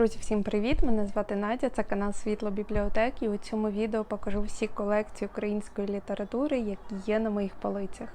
Друзі, всім привіт! Мене звати Надя, це канал Світло Бібліотек, і у цьому відео покажу всі колекції української літератури, які є на моїх полицях.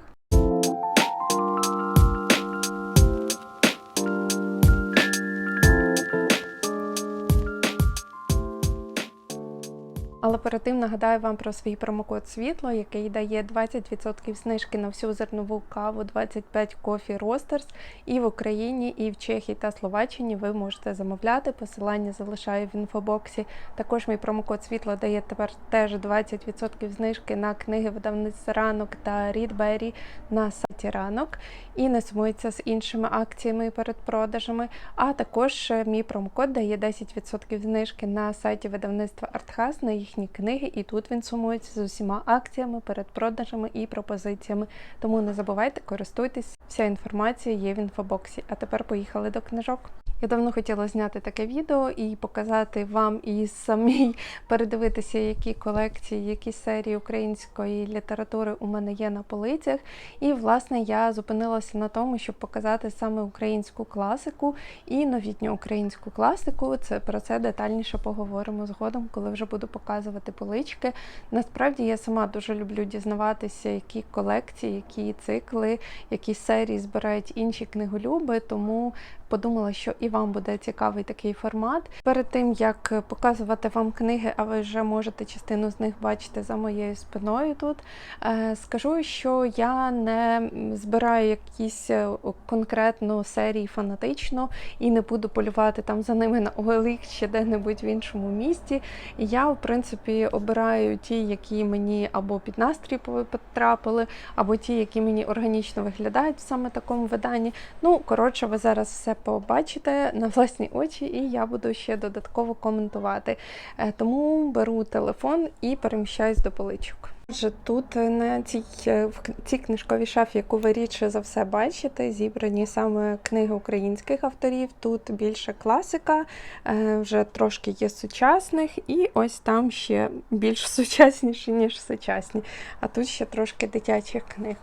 Тим нагадаю вам про свій промокод світло, який дає 20% знижки на всю зернову каву, 25 кофі Ростерс. І в Україні, і в Чехії та Словаччині ви можете замовляти. Посилання залишаю в інфобоксі. Також мій промокод світло дає тепер теж 20% знижки на книги видавництва ранок та Рідбері на сайті ранок. І не сумується з іншими акціями і передпродажами. А також е, мій промокод дає 10% знижки на сайті видавництва Артхас на їхні книги, і тут він сумується з усіма акціями, передпродажами і пропозиціями. Тому не забувайте, користуйтесь, вся інформація є в інфобоксі. А тепер поїхали до книжок. Я давно хотіла зняти таке відео і показати вам і самій передивитися, які колекції, які серії української літератури у мене є на полицях. І, власне, я зупинилася на тому, щоб показати саме українську класику і новітню українську класику. Це про це детальніше поговоримо згодом, коли вже буду показувати полички. Насправді я сама дуже люблю дізнаватися, які колекції, які цикли, які серії збирають інші книголюби, тому подумала, що і вам буде цікавий такий формат. Перед тим як показувати вам книги, а ви вже можете частину з них бачити за моєю спиною тут. е, Скажу, що я не збираю якісь е, конкретну серії фанатично і не буду полювати там за ними на OLX чи де-небудь в іншому місті. Я, в принципі, обираю ті, які мені або під настрій потрапили, або ті, які мені органічно виглядають в саме такому виданні. Ну, коротше, ви зараз все побачите на власні очі, і я буду ще додатково коментувати. Е, Тому беру телефон і переміщаюсь до поличок. Отже, тут е, на цій, е, в цій книжковій шафі, яку ви рідше за все бачите, зібрані саме книги українських авторів. Тут більше класика, е, вже трошки є сучасних, і ось там ще більш сучасніші, ніж сучасні. А тут ще трошки дитячих книг.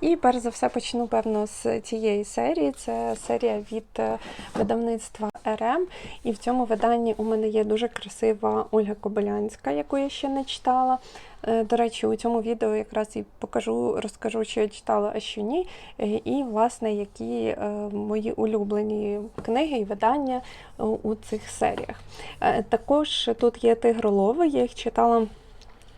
І перш за все почну, певно, з цієї серії. Це серія від видавництва РМ. І в цьому виданні у мене є дуже красива Ольга Кобилянська, яку я ще не читала. Е, До речі, у цьому відео якраз і покажу, розкажу, що я читала, а що ні. Е, І, власне, які е, мої улюблені книги і видання у цих серіях. Також тут є тигролови, я їх читала.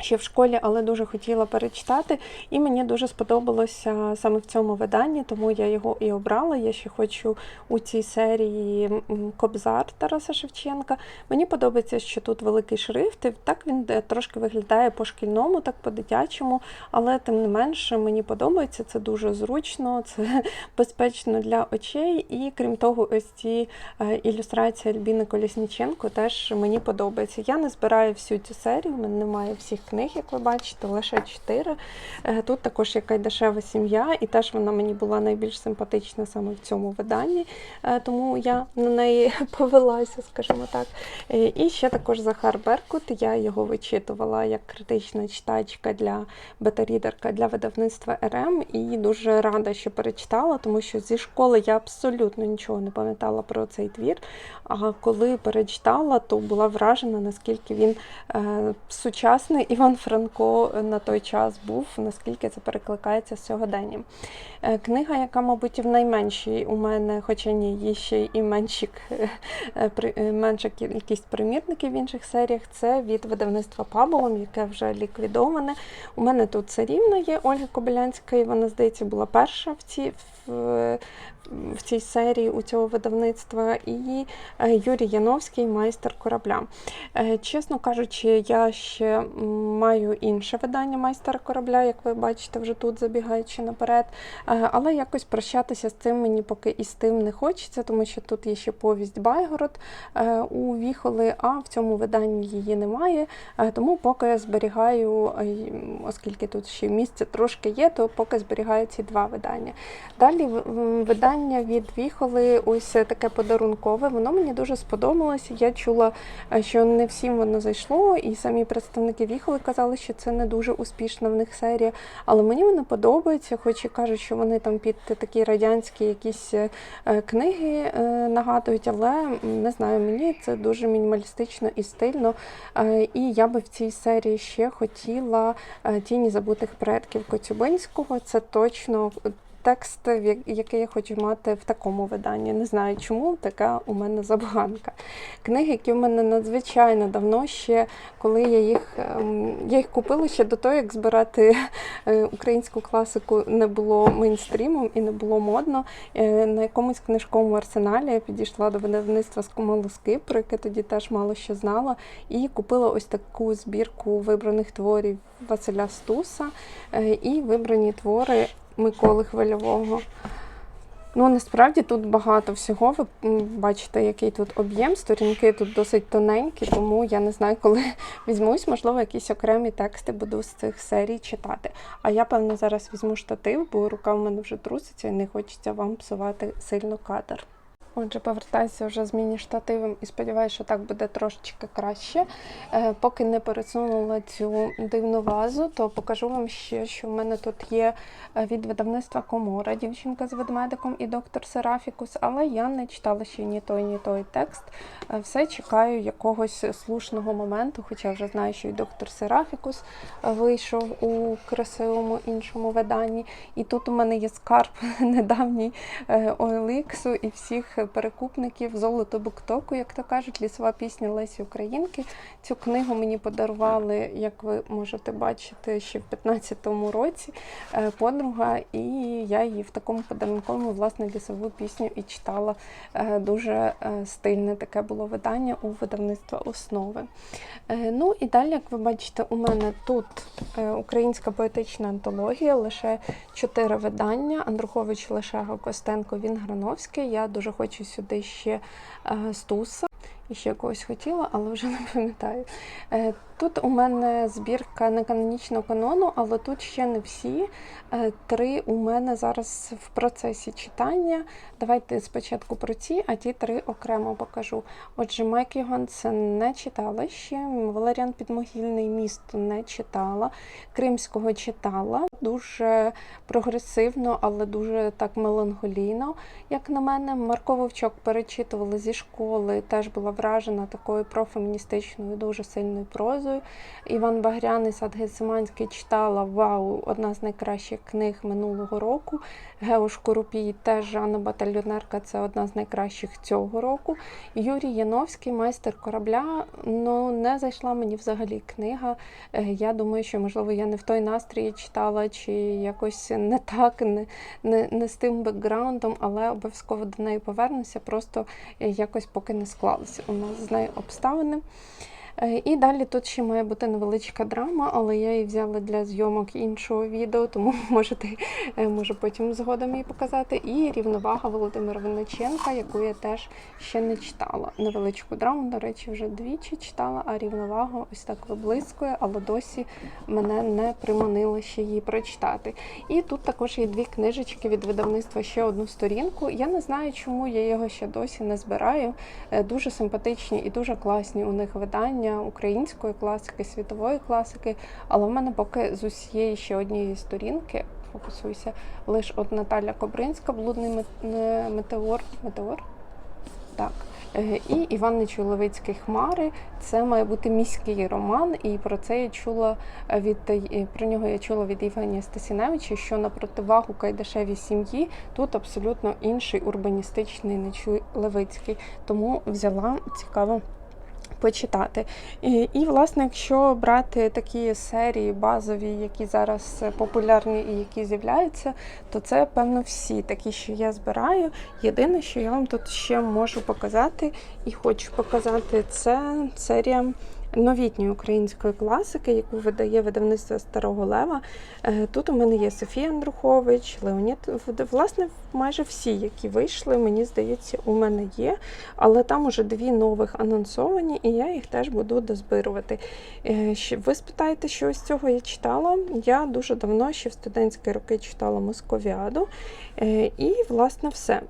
Ще в школі, але дуже хотіла перечитати, і мені дуже сподобалося саме в цьому виданні, тому я його і обрала. Я ще хочу у цій серії Кобзар Тараса Шевченка. Мені подобається, що тут великий шрифт, і так він е, трошки виглядає по-шкільному, так по-дитячому, але тим не менше мені подобається, це дуже зручно, це безпечно для очей. І крім того, ось ці е, ілюстрації Альбіни Колісніченко теж мені подобається. Я не збираю всю цю серію, в мене немає всіх книг, як ви бачите, лише чотири. Е, Тут також яка дешева сім'я, і теж вона мені була найбільш симпатична саме в цьому виданні, е, тому я на неї повелася, скажімо так. Е, І ще також Захар Беркут. Я його вичитувала як критична читачка для бета-рідерка для видавництва РМ, і дуже рада, що перечитала, тому що зі школи я абсолютно нічого не пам'ятала про цей твір. А коли перечитала, то була вражена, наскільки він сучасний Іван Франко на той час був, наскільки це перекликається з сьогоденням. Е, Книга, яка, мабуть, в найменшій у мене, хоча ні, є ще і менші, е, е, менша кількість примірників в інших серіях, це від видавництва Паболом, яке вже ліквідоване. У мене тут царівна є Ольга Кобилянська, і вона, здається, була перша в цій, в, цій серії у цього видавництва. І е, Юрій Яновський, майстер корабля. Е, Чесно кажучи, я ще маю інше видання майстера корабля, як ви бачите, вже тут забігаючи наперед. Е, Але якось прощатися з цим мені поки і з тим не хочеться, тому що тут є ще повість Байгород у Віхоли, а в цьому виданні її немає. Тому поки я зберігаю, оскільки тут ще місце трошки є, то поки зберігаю ці два видання. Далі видання від Віхоли, ось таке подарункове. Воно мені дуже сподобалося. Я чула, е, що не всім воно зайшло, і самі представники Віхоли казали, що це не дуже успішна в них серія. Але мені воно подобається, хоч і кажуть, що вони там під такі радянські якісь е, книги е, нагадують, але не знаю, мені це дуже мінімалістично і стильно. І я би в цій серії ще хотіла тіні забутих предків Коцюбинського. Це точно текст, який я хочу мати в такому виданні. Не знаю чому, така у мене забаганка. Книги, які в мене надзвичайно давно ще, коли я їх ем, я їх купила ще до того, як збирати е, українську класику не було мейнстрімом і не було модно. Е, На якомусь книжковому арсеналі я підійшла до видавництва Скомолоски, про яке тоді теж мало що знала, і купила ось таку збірку вибраних творів Василя Стуса е, і вибрані твори Миколи Хвильового. Ну, насправді тут багато всього. Ви бачите, який тут об'єм. Сторінки тут досить тоненькі, тому я не знаю, коли візьмусь, можливо, якісь окремі тексти буду з цих серій читати. А я, певно, зараз візьму штатив, бо рука в мене вже труситься і не хочеться вам псувати сильно кадр. Отже, повертаюся вже з міні-штативом і сподіваюся, що так буде трошечки краще. Е, Поки не пересунула цю дивну вазу, то покажу вам ще, що в мене тут є е, від видавництва Комора, дівчинка з ведмедиком і доктор Серафікус, але я не читала ще ні той, ні той текст. Е, Все чекаю якогось слушного моменту, хоча вже знаю, що і доктор Серафікус вийшов у красивому іншому виданні. І тут у мене є скарб недавній е, і всіх перекупників золото буктоку, як то кажуть, лісова пісня Лесі Українки. Цю книгу мені подарували, як ви можете бачити, ще в 15-му році е, подруга, і я її в такому подарунковому власне лісову пісню і читала. Е, Дуже е, стильне таке було видання у видавництва основи. Ну і далі, як ви бачите, у мене тут українська поетична антологія, лише чотири видання. Андрухович, Лешего, Костенко, Вінграновський. Я дуже хочу сюди ще е, Стуса. І ще когось хотіла, але вже не пам'ятаю. Тут у мене збірка неканонічного канону, але тут ще не всі. Е, Три у мене зараз в процесі читання. Давайте спочатку про ці, а ті три окремо покажу. Отже, Майк Йогансен не читала ще. Валеріан Підмогильний місто не читала. Кримського читала. Дуже прогресивно, але дуже так меланхолійно, як на мене. Марко Вовчок перечитувала зі школи, теж була вражена такою профеміністичною, дуже сильною прозою. Іван Багряний, Сад Гециманський читала Вау, одна з найкращих книг минулого року. Геош Курупій, теж Жанна Батальйонерка, це одна з найкращих цього року. Юрій Яновський, майстер корабля. Ну не зайшла мені взагалі книга. Е, Я думаю, що можливо я не в той настрій читала, чи якось не так, не, не, не з тим бекграундом, але обов'язково до неї повернуся. Просто е, якось поки не склалися у нас з нею обставини. Е, І далі тут ще має бути невеличка драма, але я її взяла для зйомок іншого відео, тому можете е, можу потім згодом її показати. І рівновага Володимира Винниченка, яку я теж ще не читала. Невеличку драму, до речі, вже двічі читала, а рівновагу ось так виблискує, але досі мене не приманило ще її прочитати. І тут також є дві книжечки від видавництва ще одну сторінку. Я не знаю, чому я його ще досі не збираю. Е, Дуже симпатичні і дуже класні у них видання української класики, світової класики. Але в мене поки з усієї ще однієї сторінки. Фокусуйся. Лише от Наталя Кобринська, блудний метеор. Метеор? Так. Е, І Іван Нечуловицький Хмари. Це має бути міський роман, і про це я чула від про нього я чула від Євгенія Стасіневича, що на противагу Кайдашевій сім'ї тут абсолютно інший урбаністичний Нечуловицький. Тому взяла цікаво почитати. І, і, власне, якщо брати такі серії базові, які зараз популярні і які з'являються, то це, певно, всі такі, що я збираю. Єдине, що я вам тут ще можу показати і хочу показати, це серія новітньої української класики, яку видає видавництво Старого Лева. Е, Тут у мене є Софія Андрухович, Леонід. Власне, майже всі, які вийшли, мені здається, у мене є. Але там уже дві нових анонсовані, і я їх теж буду дозбирувати. Е, Ви спитаєте, що з цього я читала? Я дуже давно, ще в студентські роки, читала Московіаду. Е, І, власне, все.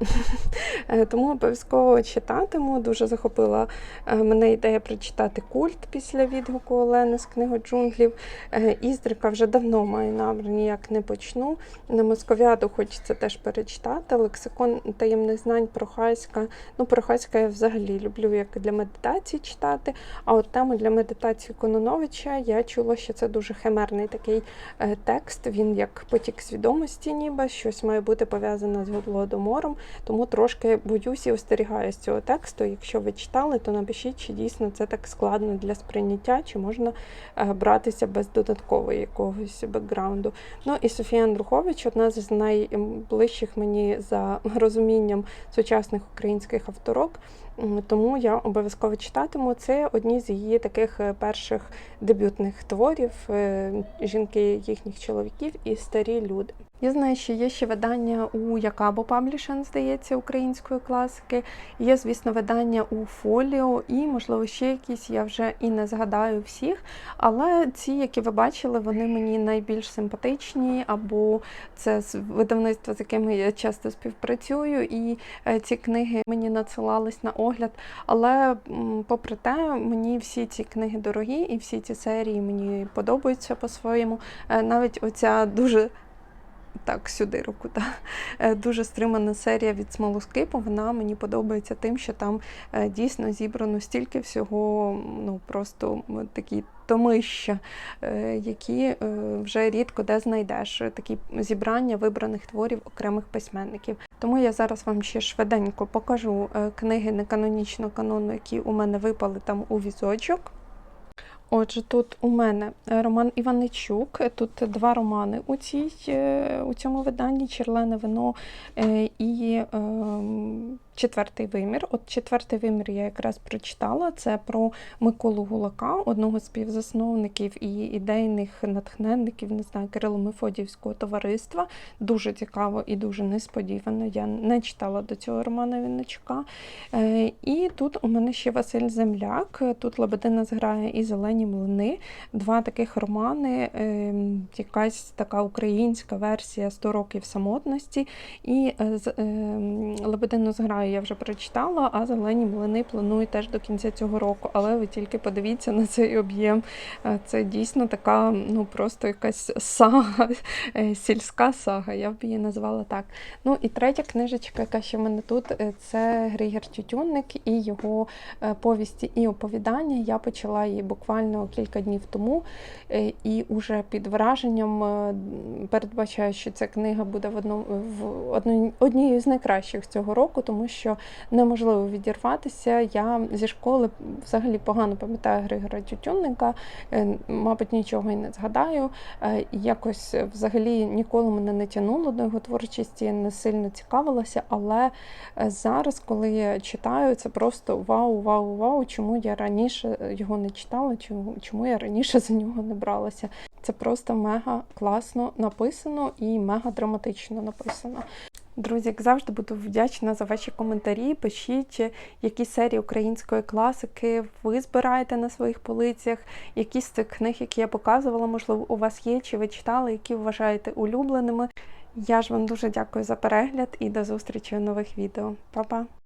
Тому обов'язково читатиму. Дуже захопила мене ідея прочитати культ після відгуку Олени з книги джунглів. Е, Іздрика вже давно маю намір, ніяк не почну. На Московіаду хочеться теж перечитати. Лексикон таємних знань Прохаська. Ну, Прохаська я взагалі люблю як для медитації читати. А от тему для медитації Кононовича я чула, що це дуже химерний такий е, текст. Він як потік свідомості, ніби щось має бути пов'язане з голодомором. Тому трошки боюсь і остерігаюсь цього тексту. Якщо ви читали, то напишіть, чи дійсно це так складно для сприйняття, чи можна е, братися без додаткового якогось бекграунду. Ну і Софія Андрухович, одна з найближчих мені за розумінням сучасних українських авторок. Тому я обов'язково читатиму. Це одні з її таких е, перших дебютних творів е, жінки їхніх чоловіків і старі люди. Я знаю, що є ще видання у Якабо Publishing, здається, української класики. Є, звісно, видання у Фоліо і, можливо, ще якісь, я вже і не згадаю всіх. Але ці, які ви бачили, вони мені найбільш симпатичні, або це з видавництва, з якими я часто співпрацюю, і е, ці книги мені надсилались на огляд. Але попри те, мені всі ці книги дорогі, і всі ці серії мені подобаються по-своєму. Е, Навіть оця дуже так, сюди руку. Та. Е, Дуже стримана серія від смолоскипу. Вона мені подобається тим, що там е, дійсно зібрано стільки всього, ну просто такі томища, е, які вже рідко де знайдеш. Такі зібрання вибраних творів окремих письменників. Тому я зараз вам ще швиденько покажу книги неканонічного канону, які у мене випали там у візочок. Отже, тут у мене е, Роман Іваничук. Тут два романи у цій, е, у цьому виданні Черлене вино е, і ем, Четвертий вимір. От четвертий вимір я якраз прочитала. Це про Миколу Гулака, одного з співзасновників і ідейних натхненників, не знаю, Кирило Мефодіївського товариства. Дуже цікаво і дуже несподівано. Я не читала до цього Романа Вінничука. Е, І тут у мене ще Василь Земляк. Тут Лебедина зграє і Зелені млини. Два таких романи, е, якась така українська версія «100 років самотності. І е, з- зграю я вже прочитала, а зелені млини планую теж до кінця цього року. Але ви тільки подивіться на цей об'єм. Е, Це дійсно така, ну просто якась сага, е, сільська сага, я б її назвала так. Ну і третя книжечка, яка ще в мене тут, е, це Григір Тютюнник і його повісті і оповідання. Я почала її буквально кілька днів тому, і уже під враженням передбачаю, що ця книга буде в одному в однією з найкращих цього року, тому що неможливо відірватися. Я зі школи взагалі погано пам'ятаю Григора Тютюнника, е, мабуть, нічого і не згадаю. Е, Якось взагалі ніколи мене не тягнуло до його творчості, не сильно цікавилася, але е, зараз, коли я читаю, це просто вау, вау, вау, чому я раніше його не читала, чому я раніше за нього не бралася. Це просто мега класно написано і мега драматично написано. Друзі, як завжди, буду вдячна за ваші коментарі. Пишіть, які серії української класики ви збираєте на своїх полицях, які з цих книг, які я показувала, можливо, у вас є, чи ви читали, які вважаєте улюбленими. Я ж вам дуже дякую за перегляд і до зустрічі у нових відео. Па-па!